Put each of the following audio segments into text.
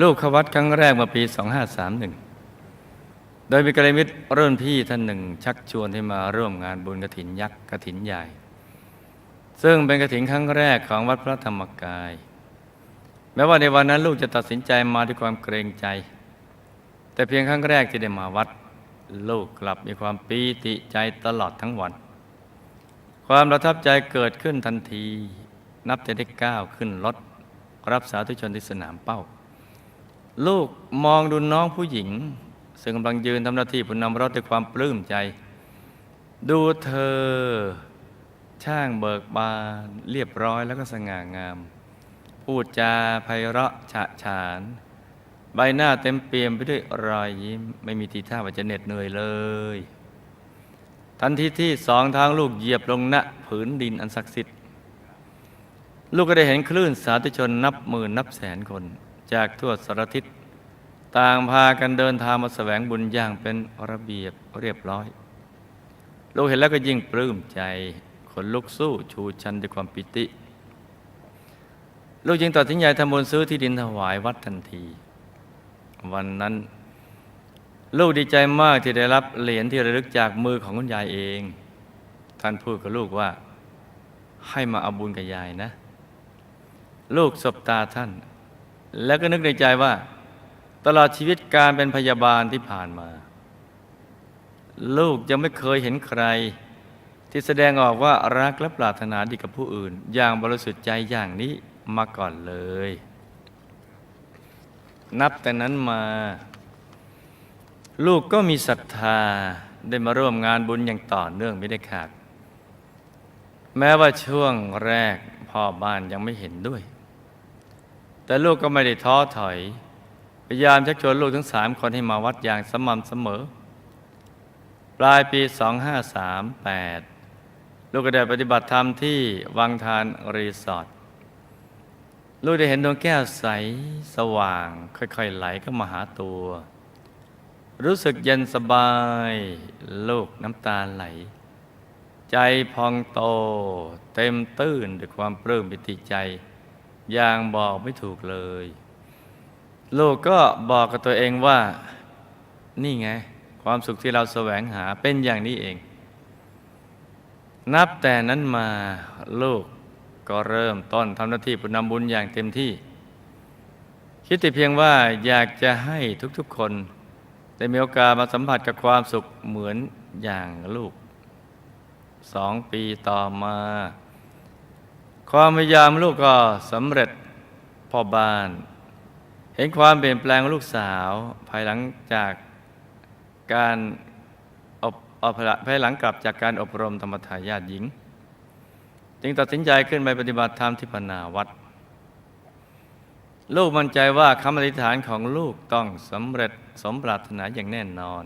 ลูกเข้าวัดครั้งแรกเมื่อปี 2531 โดยมีกระมิตรรุ่นพี่ท่านหนึ่ง ชักชวนให้มาร่วมงานบุญกระถินยักษ์กระถินใหญ่ ซึ่งเป็นกระถินครั้งแรกของวัดพระธรรมกาย แม้ว่าในวันนั้นลูกจะตัดสินใจมาด้วยความเกรงใจ แต่เพียงครั้งแรกที่ได้มาวัด ลูกกลับมีความปีติใจตลอดทั้งวัน ความประทับใจเกิดขึ้นทันที นับแต่ได้ก้าวขึ้นรถรับสาธุชนที่สนามเป้า ลูกมองดูน้องผู้หญิง ซึ่งกำลังยืนทำหน้าที่ผู้นำรถด้วยความปลื้มใจ ดูเธอ ช่างเบิกบานเรียบร้อยแล้วก็สง่างาม พูดจาไพเราะฉะฉาน ใบหน้าเต็มเปี่ยมไปด้วยรอยยิ้ม ไม่มีทีท่าว่าจะเหน็ดเหนื่อยเลย ทันทีที่สองทางลูกเหยียบลงณผืนดินอันศักดิ์สิทธิ์ลูกก็ได้เห็นคลื่นสาธุชนนับหมื่นนับแสนคน จากทั่วสารทิศต่างพากันเดินทางมาแสวงบุญอย่างเป็นระเบียบเรียบร้อย ลูกเห็นแล้วก็ยิ่งปลื้มใจขนลุกสู้ชูชันด้วยความปิติ ลูกจึงตัดสินใจทำบุญซื้อที่ดินถวายวัดทันที วันนั้น ลูกดีใจมากที่ได้รับเหรียญที่ระลึกจากมือของคุณยายเอง ท่านพูดกับลูกว่าให้มาเอาบุญกับยายนะ ลูกสบตาท่าน แล้วก็นึกในใจว่า ตลอดชีวิตการเป็นพยาบาลที่ผ่านมา ลูกยังไม่เคยเห็นใคร ที่แสดงออกว่ารักและปรารถนาดีกับผู้อื่น อย่างบริสุทธิ์ใจอย่างนี้มาก่อนเลย นับแต่นั้นมา ลูกก็มีศรัทธาได้มาร่วมงานบุญอย่างต่อเนื่องไม่ได้ขาด แม้ว่าช่วงแรกพ่อบ้านยังไม่เห็นด้วย แต่ลูกก็ไม่ได้ท้อถอย พยายามชักชวนลูกทั้งสามคนให้มาวัดอย่างสม่ำเสมอ ปลายปี 2538 ลูกก็ได้ปฏิบัติธรรมที่วังทานรีสอร์ทลูกได้เห็นดวงแก้วใสสว่าง ค่อยๆไหลเข้ามาหาตัว รู้สึกเย็นสบาย ลูกน้ำตาไหล ใจพองโต เต็มตื้นด้วยความปลื้มปิติใจ อย่างบอกไม่ถูกเลย ลูกก็บอกกับตัวเองว่า นี่ไง ความสุขที่เราแสวงหาเป็นอย่างนี้เอง นับแต่นั้นมาลูกก็เริ่มต้นทำหน้าที่ผู้นำบุญอย่างเต็มที่ คิดแต่เพียงว่าอยากจะให้ทุกๆคนได้มีโอกาสมาสัมผัสกับความสุขเหมือนอย่างลูกสองปีต่อมา ความพยายามลูกก็สำเร็จพ่อบ้าน เห็นความเปลี่ยนแปลงลูกสาว ภายหลังจากการอบอบภายหลังกลับจากการอบรมธรรมทายาทหญิง จึงตัดสินใจขึ้นไปปฏิบัติธรรมที่พนาวัด ลูกมั่นใจว่าคำอธิษฐานของลูกต้องสำเร็จสมปรารถนาอย่างแน่นอน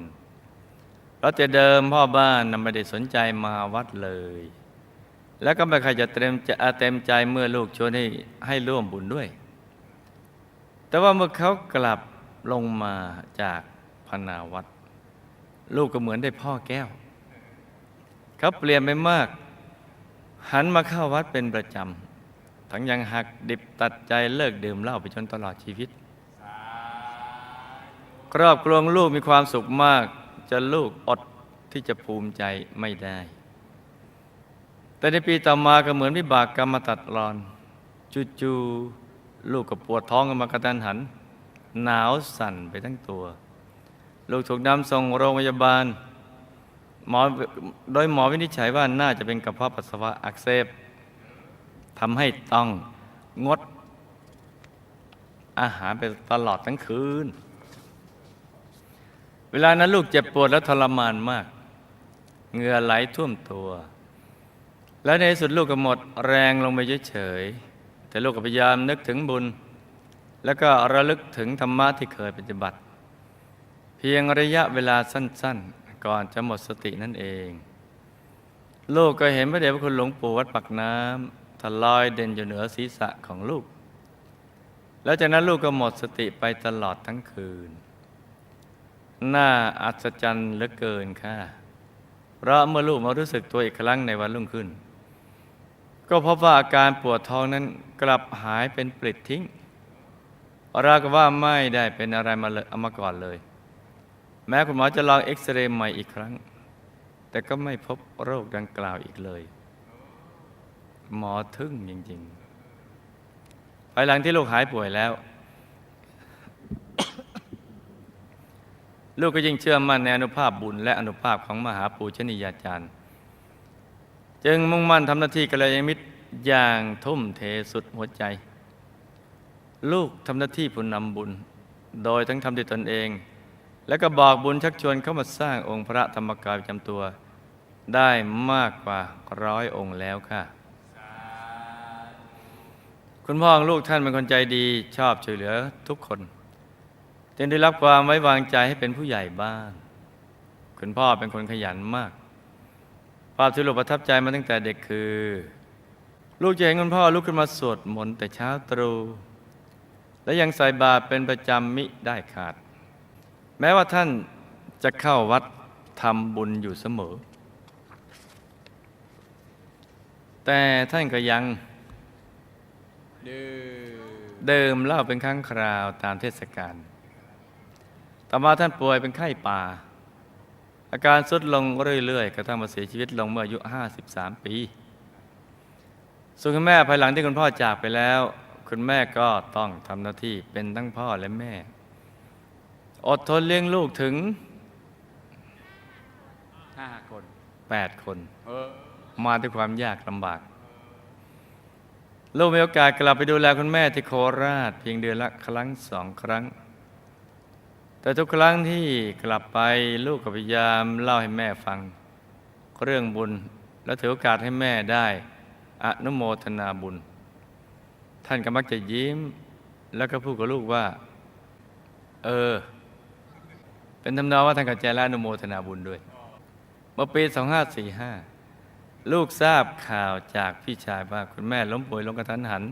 เพราะแต่เดิมพ่อบ้านนำไม่ได้สนใจมาวัดเลย แล้วก็ไม่ใครจะเต็มจะเต็มใจเมื่อลูกชวนให้ให้ร่วมบุญด้วย แต่ว่าเมื่อเขากลับลงมาจากพนาวัดลูกก็เหมือนได้พ่อแก้ว เขาเปลี่ยนไปมาก หันมาเข้าวัดเป็นประจำ ทั้งยังหักดิบตัดใจเลิกดื่มเหล้าไปจนตลอดชีวิต ครอบครัวลูกมีความสุขมาก จะลูกอดที่จะภูมิใจไม่ได้ แต่ในปีต่อมาก็เหมือนวิบากกรรมมาตัดรอนจู่ๆลูกก็ปวดท้องกันมากระตันหัน หนาวสั่นไปทั้งตัว ลูกถูกนำส่งโรงพยาบาลหมอโดยหมอวินิจฉัยว่าน่าจะเป็นกระเพาะปัสสาวะอักเสบทำให้ต้องงดอาหารไปตลอดทั้งคืน เวลานั้นลูกเจ็บปวดและทรมานมาก เหงื่อไหลท่วมตัว แล้วในสุดลูกก็หมดแรงลงไปเฉยๆแต่ลูกก็พยายามนึกถึงบุญ แล้วก็ระลึกถึงธรรมะที่เคยปฏิบัติ เพียงระยะเวลาสั้นๆ ก่อนจะหมดสตินั่นเอง ลูกก็เห็นพระเดชพระคุณหลวงปู่วัดปักน้ำทลอยเด่นอยู่เหนือศีรษะของลูก แล้วจากนั้นลูกก็หมดสติไปตลอดทั้งคืน น่าอัศจรรย์เหลือเกินค่ะเพราะเมื่อลูกมารู้สึกตัวอีกครั้งในวันรุ่งขึ้น ก็พบว่าอาการปวดท้องนั้นกลับหายเป็นปลิดทิ้งราวกับว่าไม่ได้เป็นอะไรมาเลยเอามาก่อนเลย แม้คุณหมอจะลองเอ็กซเรย์ใหม่อีกครั้ง แต่ก็ไม่พบโรคดังกล่าวอีกเลย หมอทึ่งจริงๆภายหลังที่ลูกหายป่วยแล้ว ลูกก็ยิ่งเชื่อมั่นในอนุภาพบุญและอนุภาพของมหาปูชนียาจารย์ จึงมุ่งมั่นทำหน้าที่กัลยาณมิตรอย่างทุ่มเทสุดหัวใจ ลูกทำหน้าที่ผู้นำบุญ โดยทั้งทำด้วยตนเอง และก็บอกบุญชักชวนเข้ามาสร้างองค์พระธรรมกายประจำตัว ได้มากกว่าร้อยองค์แล้วค่ะ คุณพ่อของลูกท่านเป็นคนใจดีชอบช่วยเหลือทุกคนจึงได้รับความไว้วางใจให้เป็นผู้ใหญ่บ้าน คุณพ่อเป็นคนขยันมาก ภาพที่ลูกประทับใจมาตั้งแต่เด็กคือ ลูกจะเห็นคุณพ่อลุกขึ้นมาสวดมนต์แต่เช้าตรู่และยังใส่บาตรเป็นประจำมิได้ขาด แม้ว่าท่านจะเข้าวัดทำบุญอยู่เสมอ แต่ท่านก็ยังเดิมเล่าเป็นครั้งคราวตามเทศกาล ต่อมาท่านป่วยเป็นไข้ป่า อาการทรุดลงเรื่อยๆกระทั่งมาเสียชีวิตลงเมื่ออายุ 53 ปี ส่วนคุณแม่ภายหลังที่คุณพ่อจากไปแล้ว คุณแม่ก็ต้องทำหน้าที่เป็นทั้งพ่อและแม่ อดทนเลี้ยงลูกถึงห้าคน8คนออมาด้วยความยากลำบาก ลูกมีโอกาสกลับไปดูแลคุณแม่ที่โคราช เพียงเดือนละครั้งสองครั้ง แต่ทุกครั้งที่กลับไปลูกก็พยายามเล่าให้แม่ฟัง เรื่องบุญและถือโอกาสให้แม่ได้อนุโมทนาบุญ ท่านก็มักจะยิ้ม แล้วก็พูดกับลูกว่า เออ เป็นทำนองว่าท่านกับใจและอนุโมทนาบุญด้วยเมื่อปี2545 ลูกทราบข่าวจากพี่ชายว่าคุณแม่ล้มป่วยลงกระทันหัน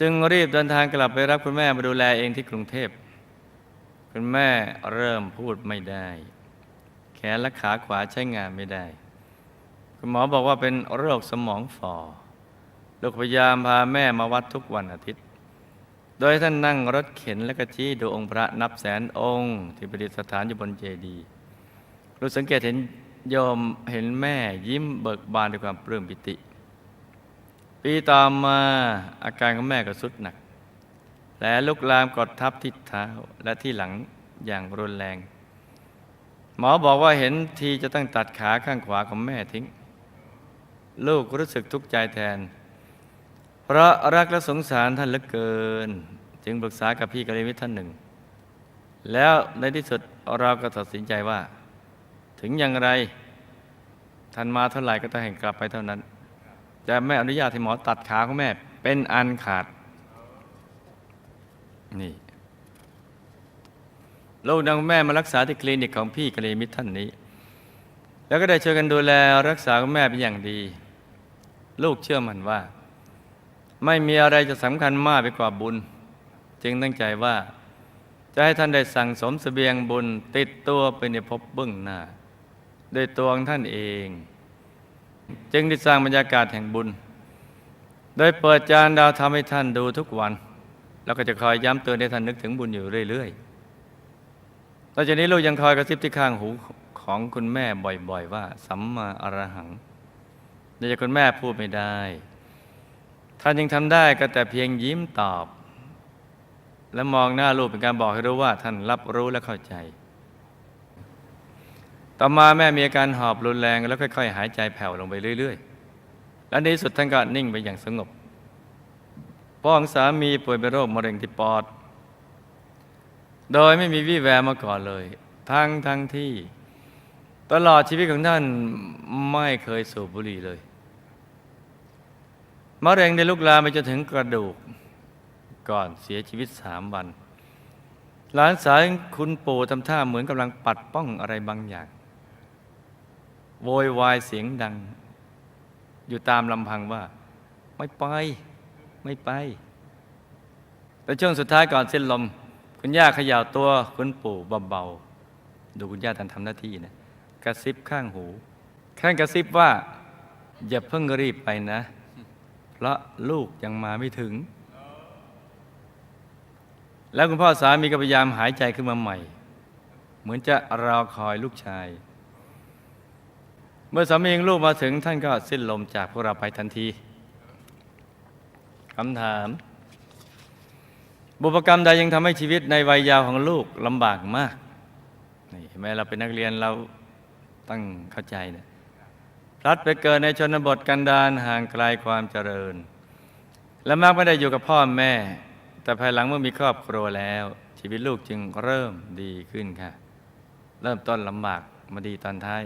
จึงรีบเดินทางกลับไปรับคุณแม่มาดูแลเองที่กรุงเทพ คุณแม่เริ่มพูดไม่ได้ แขนและขาขวาใช้งานไม่ได้ คุณหมอบอกว่าเป็นโรคสมองฝ่อลูกพยายามพาแม่มาวัดทุกวันอาทิตย์ โดยท่านนั่งรถเข็นและกระชี้ดูองค์พระนับแสนองค์ ที่ประดิษฐานอยู่บนเจดีย์ลูกสังเกตเห็นโยมเห็นแม่ยิ้มเบิกบานด้วยความปลื้มปิติ ปีต่อมาอาการของแม่ก็สุดหนัก และลุกลามกดทับที่เท้าและที่หลังอย่างรุนแรง หมอบอกว่าเห็นทีจะต้องตัดขาข้างขวาของแม่ทิ้ง ลูกรู้สึกทุกข์ใจแทน เพราะรักและสงสารท่านเหลือเกิน จึงปรึกษากับพี่กระมิตท่านหนึ่ง แล้วในที่สุดเราก็ตัดสินใจว่า ถึงอย่างไรท่านมาเท่าไหร่ก็ต้องให้กลับไปเท่านั้น จะไม่อนุญาตให้หมอตัดขาของแม่เป็นอันขาด นี่ลูกนางแม่มารักษาที่คลินิกของพี่กะเลมิตรท่านนี้ แล้วก็ได้ช่วยกันดูแลรักษาคุณแม่เป็นอย่างดี ลูกเชื่อมั่นว่า ไม่มีอะไรจะสำคัญมากไปกว่าบุญ จึงตั้งใจว่า จะให้ท่านได้สั่งสมเสบียงบุญติดตัวไปในภพเบื้องหน้าโดยตัวของท่านเอง จึงได้สร้างบรรยากาศแห่งบุญ โดยเปิดจานดาวทำให้ท่านดูทุกวัน แล้วก็จะคอยย้ำเตือนให้ท่านนึกถึงบุญอยู่เรื่อยๆต่อจากนี้ลูกยังคอยกระซิบที่ข้างหูของคุณแม่บ่อย ๆ ว่า สัมมาอรหังแต่จากคุณแม่พูดไม่ได้ ท่านยังทำได้ก็แต่เพียงยิ้มตอบ และมองหน้าลูกเป็นการบอกให้รู้ว่า ท่านรับรู้และเข้าใจ ต่อมาแม่มีอาการหอบรุนแรงแล้วค่อย ๆ หายใจแผ่วลงไปเรื่อย ๆ และในที่สุดท่านก็นิ่งไปอย่างสงบ พ่อของสามีป่วยเป็นโรคมะเร็งที่ปอด โดยไม่มีวี่แววมาก่อนเลย ทั้งทั้งที่ ตลอดชีวิตของท่านไม่เคยสูบบุหรี่เลยมะเร็งได้ลุกลามไปจนถึงกระดูก ก่อนเสียชีวิตสามวัน หลานสาวคุณปู่ทำท่าเหมือนกำลังปัดป้องอะไรบางอย่าง โวยวายเสียงดัง อยู่ตามลำพังว่า ไม่ไป ไม่ไป แต่ช่วงสุดท้ายก่อนสิ้นลม คุณย่าเขย่าตัวคุณปู่เบาๆดูคุณย่าท่านทำหน้าที่นะกระซิบข้างหูแค่กระซิบว่า อย่าเพิ่งรีบไปนะ เพราะลูกยังมาไม่ถึง แล้วคุณพ่อสามีก็พยายามหายใจขึ้นมาใหม่ เหมือนจะรอคอยลูกชาย เมื่อสามีของลูกมาถึงท่านก็สิ้นลมจากพวกเราไปทันที คำถาม บุพกรรมใดยังทำให้ชีวิตในวัยยาวของลูกลำบากมากนี่เห็นไหมเราเป็นนักเรียนเราต้องเข้าใจนะพลัดไปเกิดในชนบทกันดารห่างไกลความเจริญ และมักไม่ได้อยู่กับพ่อแม่ แต่ภายหลังเมื่อมีครอบครัวแล้ว ชีวิตลูกจึงเริ่มดีขึ้นค่ะ เริ่มต้นลำบากมาดีตอนท้าย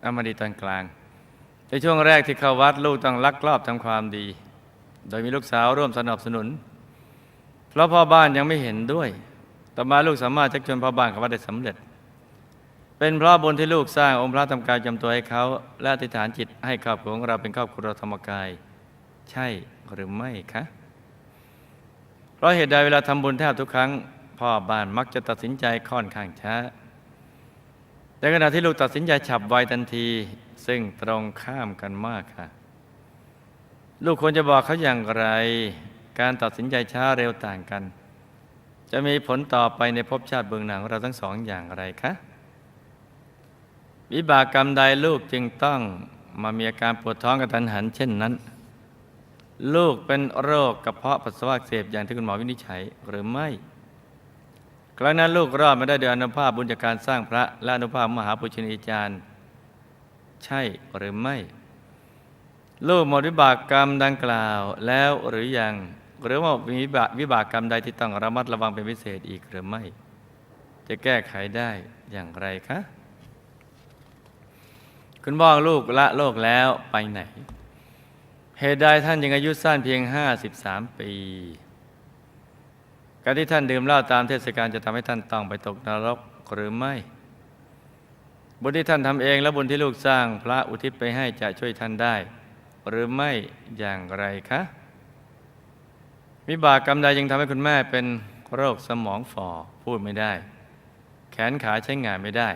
เอามาดีตอนกลาง ในช่วงแรกที่เข้าวัดลูกต้องลักลอบทำความดี โดยมีลูกสาวร่วมสนับสนุน เพราะพ่อบ้านยังไม่เห็นด้วย ต่อมาลูกสามารถชักชวนพ่อบ้านเข้าวัดได้สำเร็จ เป็นเพราะบุญที่ลูกสร้างองค์พระทำกายจำตัวให้เขาและอธิษฐานจิตให้ครอบครัวของเราเป็นครอบครัวธรรมกาย ใช่หรือไม่คะ เพราะเหตุใดเวลาทำบุญแทบทุกครั้งพ่อบ้านมักจะตัดสินใจค่อนข้างช้า ในขณะที่ลูกตัดสินใจฉับไวทันที ซึ่งตรงข้ามกันมากค่ะ ลูกควรจะบอกเขาอย่างไร การตัดสินใจช้าเร็วต่างกัน จะมีผลต่อไปในภพชาติเบื้องหน้าของเราทั้งสองอย่างไรคะวิบากกรรมใดลูกจึงต้องมามีอาการปวดท้องกระทันหัน เช่นนั้น ลูกเป็นโรคกระเพาะปัสสาวะเสบอย่างที่คุณหมอวินิจฉัยหรือไม่ ครั้งนั้นลูกรอดมาได้โดยอนุภาพบุญจากการสร้างพระและอนุภาพมหาปุชนียาจารย์ ใช่หรือไม่ ลูกหมดวิบากกรรมดังกล่าวแล้วหรือยังหรือว่ามีวิบากวิบากกรรมใดที่ต้องระมัดระวังเป็นพิเศษอีกหรือไม่ จะแก้ไขได้อย่างไรคะคุณบอกลูกละโลกแล้วไปไหน เหตุใดท่านยังอายุสั้นเพียง 53 ปี การที่ท่านดื่มเหล้าตามเทศกาลจะทำให้ท่านต้องไปตกนรกหรือไม่ บุญที่ท่านทำเองและบุญที่ลูกสร้างพระอุทิศไปให้จะช่วยท่านได้ หรือไม่อย่างไรคะวิบากกรรมใดยังทำให้คุณแม่เป็นโรคสมองฝ่อพูดไม่ได้ แขนขาใช้งานไม่ได้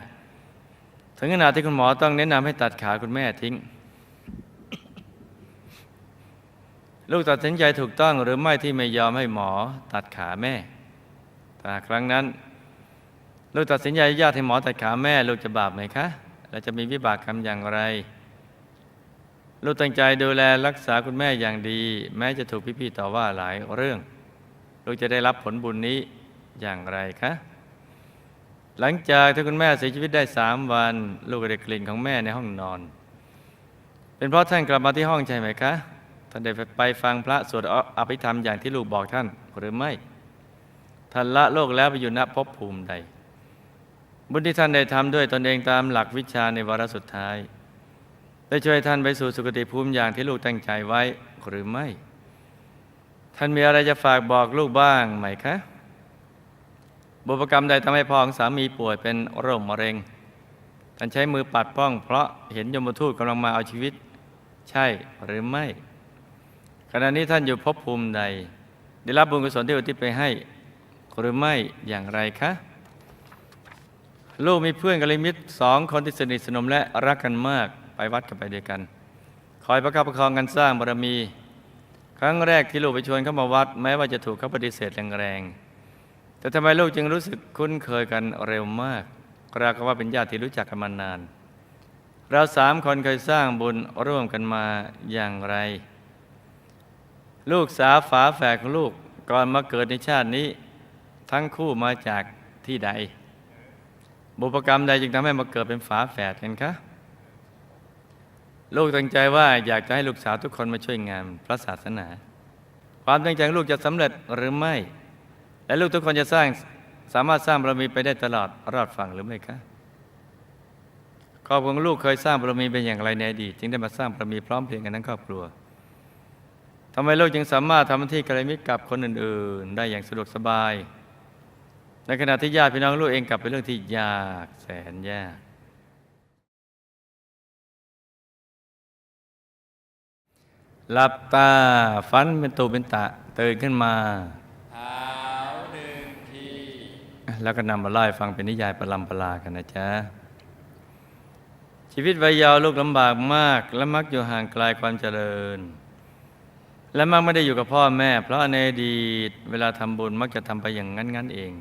ถึงขนาดที่คุณหมอต้องแนะนำให้ตัดขาคุณแม่ทิ้ง ลูกตัดสินใจถูกต้องหรือไม่ที่ไม่ยอมให้หมอตัดขาแม่ถ้าครั้งนั้น ลูกตัดสินใจญาติให้หมอตัดขาแม่ ลูกจะบาปไหมคะและจะมีวิบากกรรมอย่างไร ลูกตั้งใจดูแลรักษาคุณแม่อย่างดี แม้จะถูกพี่ๆต่อว่าหลายเรื่อง ลูกจะได้รับผลบุญนี้อย่างไรคะหลังจากที่คุณแม่เสียชีวิตได้สามวัน ลูกก็ได้กลิ่นของแม่ในห้องนอน เป็นเพราะท่านกลับมาที่ห้องใช่ไหมคะ ท่านได้ไปฟังพระสวดอภิธรรมอย่างที่ลูกบอกท่านหรือไม่ ท่านละโลกแล้วไปอยู่ณภพภูมิใด บุญที่ท่านได้ทำด้วยตนเองตามหลักวิชาในวาระสุดท้าย ได้ช่วยท่านไปสู่สุคติภูมิอย่างที่ลูกตั้งใจไว้หรือไม่ ท่านมีอะไรจะฝากบอกลูกบ้างไหมคะบุพกรรมใดทำให้พ่อของสามีป่วยเป็นโรคมะเร็ง ท่านใช้มือปัดป้อง เพราะเห็นยมทูตกำลังมาเอาชีวิต ใช่หรือไม่ ขณะนี้ท่านอยู่ภพภูมิใด ได้รับบุญกุศลที่อุทิศไปให้ หรือไม่อย่างไรคะ ลูกมีเพื่อนกัลยาณมิตรสองคนที่สนิทสนมและรักกันมากไปวัดกันไปด้วยกัน คอยประคับประคองกันสร้างบารมี ครั้งแรกที่ลูกไปชวนเข้ามาวัด แม้ว่าจะถูกเขาปฏิเสธแรงๆแต่ทำไมลูกจึงรู้สึกคุ้นเคยกันเร็วมากราวกับว่าเป็นญาติที่รู้จักกันมานาน เราสามคนเคยสร้างบุญร่วมกันมาอย่างไร ลูกสาวฝาแฝดของลูกก่อนมาเกิดในชาตินี้ ทั้งคู่มาจากที่ใด บุพกรรมใดจึงทำให้มาเกิดเป็นฝาแฝดกันคะลูกตั้งใจว่าอยากจะให้ลูกสาวทุกคนมาช่วยงานพระศาสนา ความตั้งใจงลูกจะสำเร็จหรือไม่ และลูกทุกคนจะสร้างสามารถสร้างบารมีไปได้ตลอดรอดฝั่งหรือไม่คะครอบครัวลูกเคยสร้างบารมีเป็นอย่างไรในอดีตจึงได้มาสร้างบารมีพร้อมเพรียงกันทั้งครอบครัว ทำไมลูกจึงสามารถทำหน้าที่กัลยาณมิตรกับคนอื่น ๆ ได้อย่างสะดวกสบาย ในขณะที่ญาติพี่น้องลูกเองกลับเป็นเรื่องที่ยากแสนยาก หลับตาฝันเป็นตูเป็นตะตื่นขึ้นมาเท้าหนึ่งทีแล้วก็นำมาไล่าให้ฟังเป็นนิยายประลำประลากันนะจ๊ะ ชีวิตวัยเยาว์ลูกลำบากมาก และมักอยู่ห่างไกลความเจริญ และมักไม่ได้อยู่กับพ่อแม่ เพราะในอดีตเวลาทำบุญมักจะทำไปอย่างนั้นงั้นๆเอง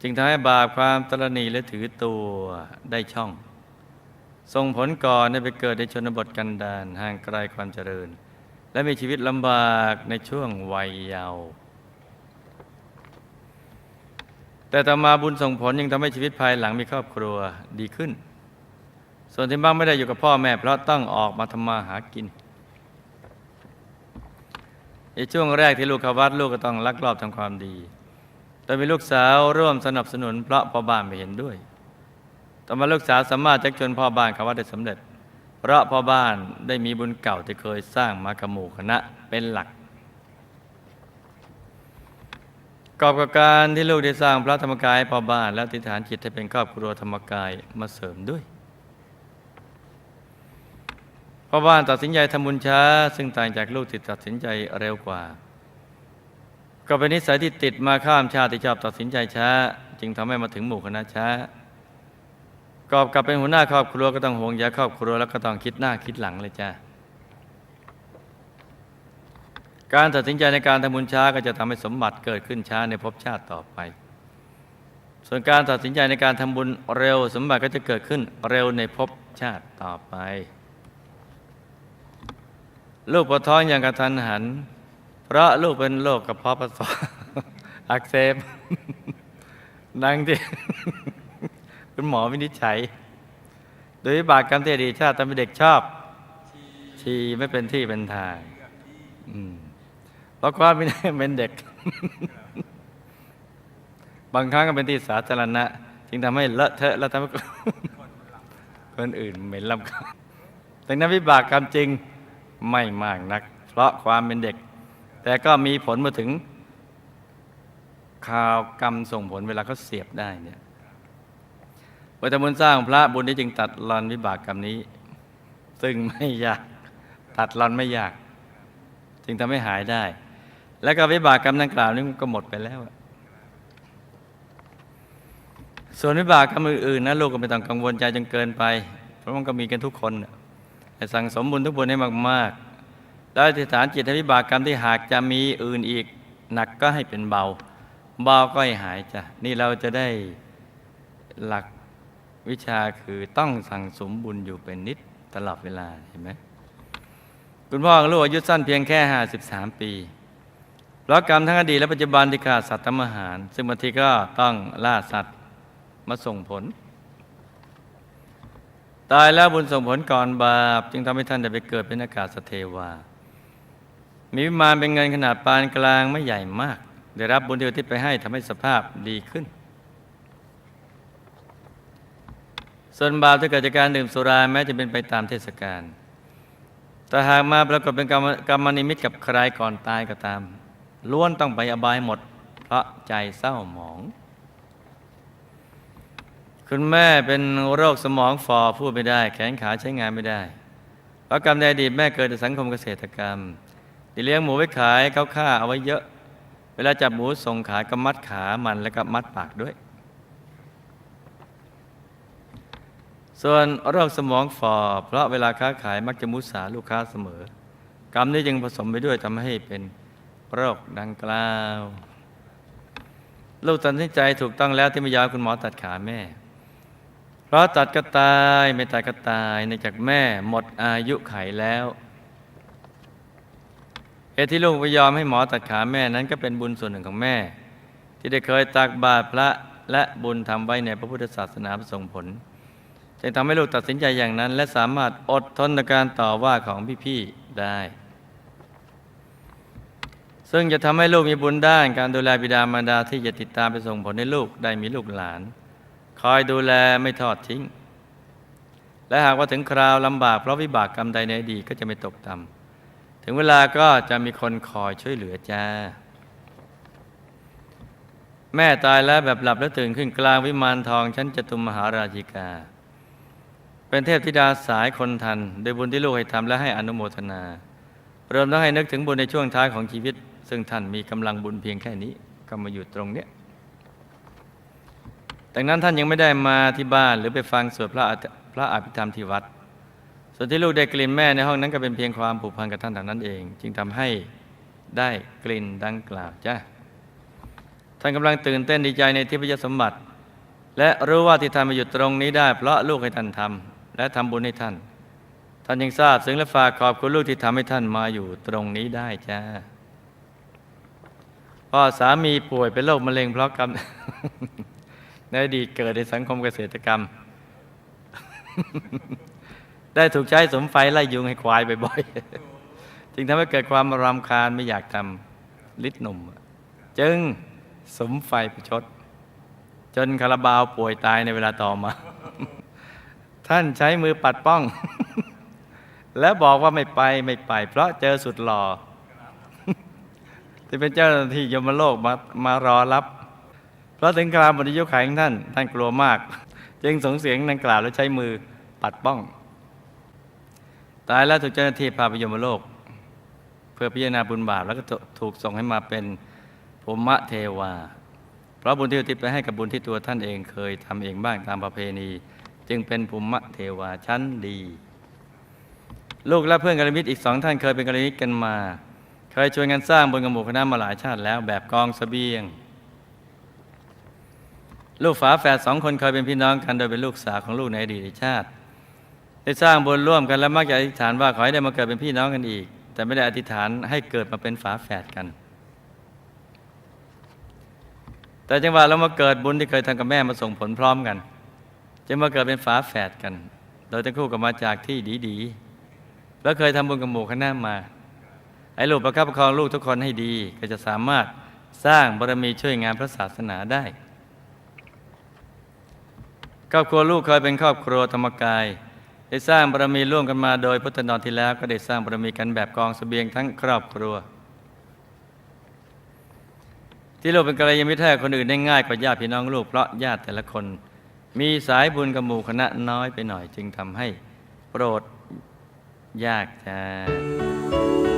จึงทำให้บาปความตรณีและถือตัวได้ช่อง ส่งผลก่อนได้ไปเกิดในชนบทกันดารห่างไกลความเจริญ และมีชีวิตลำบากในช่วงวัยเยาว์แต่ต่อมาบุญส่งผลยังทำให้ชีวิตภายหลังมีครอบครัวดีขึ้น ส่วนที่บ้างไม่ได้อยู่กับพ่อแม่ เพราะต้องออกมาทำมาหากิน ในช่วงแรกที่ลูกเข้าวัดลูกก็ต้องลักลอบทำความดี แต่มีลูกสาวร่วมสนับสนุนเพราะพ่อบ้านไม่เห็นด้วย ต่อมาลูกสาวสามารถจักชวนพ่อบ้านเข้าวัดได้สำเร็จ เพราะพ่อบ้านได้มีบุญเก่าที่เคยสร้างมากระหมู่คณะเป็นหลักกอบกับการที่ลูกได้สร้างพระธรรมกายพ่อบ้านและอธิฐานจิตให้เป็นครอบครัวธรรมกายมาเสริมด้วย พ่อบ้านตัดสินใจทำบุญช้า ซึ่งต่างจากลูกที่ตัดสินใจเร็วกว่า ก็เป็นนิสัยที่ติดมาข้ามชาติชอบตัดสินใจช้า จึงทำให้มาถึงหมู่คณะช้ากอบกับเป็นหัวหน้าครอบครัวก็ต้องห่วงใยครอบครัวแล้วก็ต้องคิดหน้าคิดหลังเลยจ้าการตัดสินใจในการทำบุญช้าก็จะทำให้สมบัติเกิดขึ้นช้าในภพชาติต่อไป ส่วนการตัดสินใจในการทำบุญเร็ว สมบัติก็จะเกิดขึ้นเร็วในภพชาติต่อไป ลูกปวดท้องอย่างกระทันหัน เพราะลูกเป็นโรคกระเพาะปัสสาวะอักเสบดังที่คุณหมอวินิจฉัย โดยวิบากกรรมที่อดีตชาติทำให้เด็กชอบ ชีไม่เป็นที่เป็นทางเพราะความไม่ได้เป็นเด็ก บางครั้งก็เป็นที่สาธารณะ จึงทำให้เลอะเทอะและทำให้คนอื่นเหม็นลำคาญดังนั้นวิบากกรรมจริง ไม่มากนัก เพราะความเป็นเด็ก แต่ก็มีผลมาถึงข่าวกรรมส่งผลเวลาเขาเสียบได้เนี่ยวัตบุญสร้างพระบุญนี้จึงตัดรอนวิบากกรรมนี้ ซึ่งไม่ยากตัดรอนไม่ยาก จึงทำให้หายได้ แล้วก็วิบากกรรมดังกล่าวนี้ก็หมดไปแล้ว ส่วนวิบากกรรมอื่นๆนะลูกก็ไม่ต้องกังวลใจจนเกินไป เพราะมันก็มีกันทุกคนนะ ให้สั่งสมบุญทุกบุญให้มากๆแล้วอธิษฐานจิตให้วิบากกรรมที่หากจะมีอื่นอีก หนักก็ให้เป็นเบา เบาก็ให้หายจ้ะนี่เราจะได้หลักวิชาคือต้องสั่งสมบุญอยู่เป็นนิดตลอดเวลาเห็นไหมคุณพ่อลูกอายุสั้นเพียงแค่ 53 ปีเพราะกรรมทั้งอดีตและปัจจุบันที่ขาดสัตว์ทำอาหาร ซึ่งบางทีก็ต้องล่าสัตว์มาส่งผล ตายแล้วบุญส่งผลก่อนบาป จึงทำให้ท่านได้ไปเกิดเป็นอากาศสเทวา มีวิมานเป็นเงินขนาดปานกลางไม่ใหญ่มาก ได้รับบุญเที่อุทิศไปให้ทำให้สภาพดีขึ้น ส่วนบาปที่เกิดจากการดื่มสุราแม้จะเป็นไปตามเทศกาลแต่หากมาปรากฏเป็นกรรมกรรมนิมิตกับใครก่อนตายก็ตามล้วนต้องไปอบายหมด เพราะใจเศร้าหมอง คุณแม่เป็นโรคสมองฝ่อพูดไม่ได้ แขนขาใช้งานไม่ได้เพราะกรรมในอดีตแม่เกิดในสังคมเกษตรกรรมที่เลี้ยงหมูไว้ขายเขาฆ่าเอาไว้เยอะ เวลาจับหมูส่งขายก็มัดขามันแล้วก็มัดปากด้วย ส่วนโรคสมองฝ่อเพราะเวลาค้าขายมักจะมุสาลูกค้าเสมอ กรรมนี้จึงผสมไปด้วยทำให้เป็นโรคดังกล่าว ลูกตัดสินใจถูกต้องแล้วที่ไม่ยอมคุณหมอตัดขาแม่ เพราะตัดก็ตายไม่ตัดก็ตายเนื่องจากแม่หมดอายุไขแล้วเหตุที่ลูกไม่ยอมให้หมอตัดขาแม่นั้นก็เป็นบุญส่วนหนึ่งของแม่ ที่ได้เคยตักบาตรพระและบุญทำไว้ในพระพุทธศาสนาประสงผลจึงทำให้ลูกตัดสินใจอย่างนั้น และสามารถอดทนในการต่อว่าของพี่ๆได้ ซึ่งจะทำให้ลูกมีบุญด้านการดูแลบิดามารดาที่จะติดตามไปส่งผลให้ลูกได้มีลูกหลาน คอยดูแลไม่ทอดทิ้ง และหากว่าถึงคราวลำบากเพราะวิบากกรรมใดในอดีตก็จะไม่ตกต่ำถึงเวลาก็จะมีคนคอยช่วยเหลือจ้า แม่ตายแล้วแบบหลับแล้วตื่นขึ้นกลางวิมานทองชั้นจตุมมหาราชิกา เป็นเทพธิดาสายคนทัน โดยบุญที่ลูกให้ทำและให้อนุโมทนารวมทั้งให้นึกถึงบุญในช่วงท้ายของชีวิต ซึ่งท่านมีกำลังบุญเพียงแค่นี้ ก็มาอยู่ตรงเนี้ย ดังนั้นท่านยังไม่ได้มาที่บ้านหรือไปฟังสวดพระอภิพระอภิธรรมที่วัด ส่วนที่ลูกได้กลิ่นแม่ในห้องนั้นก็เป็นเพียงความผูกพันกับท่านเท่านั้นเอง จึงทำให้ได้กลิ่นดังกล่าวจ้ะท่านกำลังตื่นเต้นดีใจในทิพยสมบัติ และรู้ว่าที่ท่านมาอยู่ตรงนี้ได้ เพราะลูกให้ท่านทำและทำบุญให้ท่าน ท่านยังทราบซึ้งและฝากขอบคุณลูกที่ทำให้ท่านมาอยู่ตรงนี้ได้จ้าพ่อสามีป่วยเป็นโรคมะเร็งเพราะกรรม ในอดีตเกิดในสังคมเกษตรกรรม ได้ถูกใช้สมไฟไล่ยุงให้ควายบ่อยๆ จึงทำให้เกิดความรำคาญไม่อยากทำลิดหนุ่ม จึงสมไฟประชด จนคาราบาวป่วยตายในเวลาต่อมา ท่านใช้มือปัดป้อง และบอกว่าไม่ไปไม่ไป เพราะเจอสุดหล่อที่เป็นเจ้าหน้าที่ยมโลกมามารอรับ เพราะถึงกราวหมดอายุขัยของท่าน ท่านกลัวมาก จึงส่งเสียงดังกล่าวและใช้มือปัดป้อง ตายแล้วถูกเจ้าหน้าที่พาไปยมโลก เพื่อพิจารณาบุญบาปแล้วก็ถูกส่งให้มาเป็นภูมะเทวา เพราะบุญที่อุทิศไปให้กับบุญที่ตัวท่านเองเคยทำเองบ้างตามประเพณี จึงเป็นภูมะเทวาชั้นดี ลูกและเพื่อนกัลยาณมิตรอีกสองท่านเคยเป็นกัลยาณมิตรกันมา เคยช่วยกันสร้างบนกระหมู่คณะมาหลายชาติแล้วแบบกองเสบียง ลูกฝาแฝดสองคนเคยเป็นพี่น้องกันโดยเป็นลูกสาวของลูกในอดีตชาติ ได้สร้างบุญร่วมกันและมักจะอธิษฐานว่าขอให้ได้มาเกิดเป็นพี่น้องกันอีก แต่ไม่ได้อธิษฐานให้เกิดมาเป็นฝาแฝดกัน แต่จังหวะเรามาเกิดบุญที่เคยทำกับแม่มาส่งผลพร้อมกันจึงมาเกิดเป็นฝาแฝดกัน โดยทั้งคู่ก็มาจากที่ดีๆแล้วเคยทำบุญกับหมู่คณะมาให้ลูกประคับประคองลูกทุกคนให้ดีก็จะสามารถสร้างบารมีช่วยงานพระศาสนาได้ ครอบครัวลูกเคยเป็นครอบครัวธรรมกาย ได้สร้างบารมีร่วมกันมาโดยพุทธนอนที่แล้วก็ได้สร้างบารมีกันแบบกองเสบียงทั้งครอบครัว ที่ลูกเป็นกัลยาณมิตรให้คนอื่นได้ง่ายกว่าญาติพี่น้องลูกเพราะญาติแต่ละคน มีสายบุญกับหมู่คณะน้อยไปหน่อย จึงทำให้โปรดยากจ้า